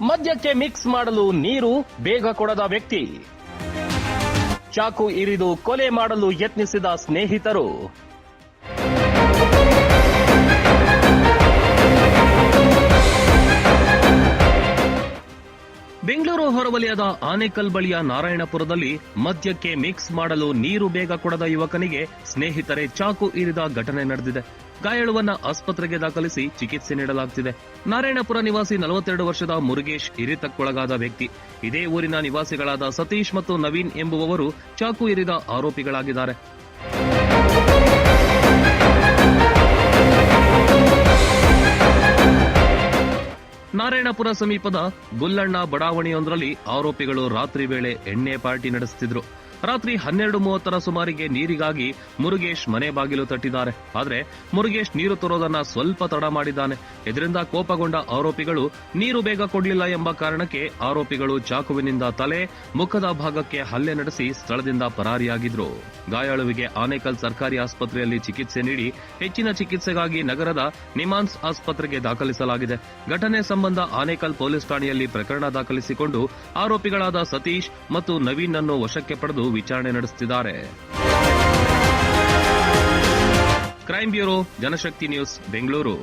ಮದ್ಯಕ್ಕೆ mix ಮಾಡಲು ನೀರು ಬೇಗ ಕೊಡದ ವ್ಯಕ್ತಿ. ಚಾಕು ಇರಿದು ಕೊಲೆ ಮಾಡಲು ಯತ್ನಿಸಿದ ಸ್ನೇಹಿತರು. ಬೆಂಗಳೂರು ಹೊರವಲಯದ ಆನೇಕಲ್ ಬಳಿಯ ನಾರಾಯಣಪುರದಲ್ಲಿ ಮದ್ಯಕ್ಕೆ ಮಿಕ್ಸ್ ಮಾಡಲು ನೀರು ಬೇಗ ಕೊಡದ ಯುವಕನಿಗೆ ಸ್ನೇಹಿತರೆ ಚಾಕು ಇರಿದ ಘಟನೆ ನಡೆದಿದೆ. ಗಾಯಾಳುವನ್ನ ಆಸ್ಪತ್ರೆಗೆ ದಾಖಲಿಸಿ ಚಿಕಿತ್ಸೆ ನೀಡಲಾಗುತ್ತಿದೆ ನಾರಾಯಣಪುರ ನಿವಾಸಿ ನಲವತ್ತೆರಡು ವರ್ಷದ ಮುರುಗೇಶ್ ಇರಿತಕ್ಕೊಳಗಾದ ವ್ಯಕ್ತಿ. ಇದೇ ಊರಿನ ನಿವಾಸಿಗಳಾದ ಸತೀಶ್ ಮತ್ತು ನವೀನ್ ಎಂಬುವವರು ಚಾಕು ಇರಿದ ಆರೋಪಿಗಳಾಗಿದ್ದಾರೆ. ನಾರಾಯಣಪುರ ಸಮೀಪದ ಗುಲ್ಲಣ್ಣ ಬಡಾವಣೆಯೊಂದರಲ್ಲಿ ಆರೋಪಿಗಳು ರಾತ್ರಿ ವೇಳೆ ಎಣ್ಣೆ ಪಾರ್ಟಿ ನಡೆಸುತ್ತಿದ್ರು. ರಾತ್ರಿ ಹನ್ನೆರಡು ಮೂವತ್ತರ ಸುಮಾರಿಗೆ ನೀರಿಗಾಗಿ ಮುರುಗೇಶ್ ಮನೆ ಬಾಗಿಲು ತಟ್ಟಿದ್ದಾರೆ. ಆದರೆ ಮುರುಗೇಶ್ ನೀರು ತರೋದನ್ನ ಸ್ವಲ್ಪ ತಡ ಮಾಡಿದ್ದಾನೆ. ಇದರಿಂದ ಕೋಪಗೊಂಡ ಆರೋಪಿಗಳು ನೀರು ಬೇಗ ಕೊಡಲಿಲ್ಲ ಎಂಬ ಕಾರಣಕ್ಕೆ ಆರೋಪಿಗಳು ಚಾಕುವಿನಿಂದ ತಲೆ, ಮುಖದ ಭಾಗಕ್ಕೆ ಹಲ್ಲೆ ನಡೆಸಿ ಸ್ಥಳದಿಂದ ಪರಾರಿಯಾಗಿದ್ರು. ಗಾಯಾಳುವಿಗೆ ಆನೇಕಲ್ ಸರ್ಕಾರಿ ಆಸ್ಪತ್ರೆಯಲ್ಲಿ ಚಿಕಿತ್ಸೆ ನೀಡಿ ಹೆಚ್ಚಿನ ಚಿಕಿತ್ಸೆಗಾಗಿ ನಗರದ ನಿಮಾನ್ಸ್ ಆಸ್ಪತ್ರೆಗೆ ದಾಖಲಿಸಲಾಗಿದೆ. ಘಟನೆ ಸಂಬಂಧ ಆನೇಕಲ್ ಪೊಲೀಸ್ ಠಾಣೆಯಲ್ಲಿ ಪ್ರಕರಣ ದಾಖಲಿಸಿಕೊಂಡು ಆರೋಪಿಗಳಾದ ಸತೀಶ್ ಮತ್ತು ನವೀನ್ ಅನ್ನು ವಶಕ್ಕೆ ಪಡೆದು ವಿಚಾರಣೆ ನಡೆಸುತ್ತಿದ್ದಾರೆ. Crime bureau Janashakti news Bengaluru.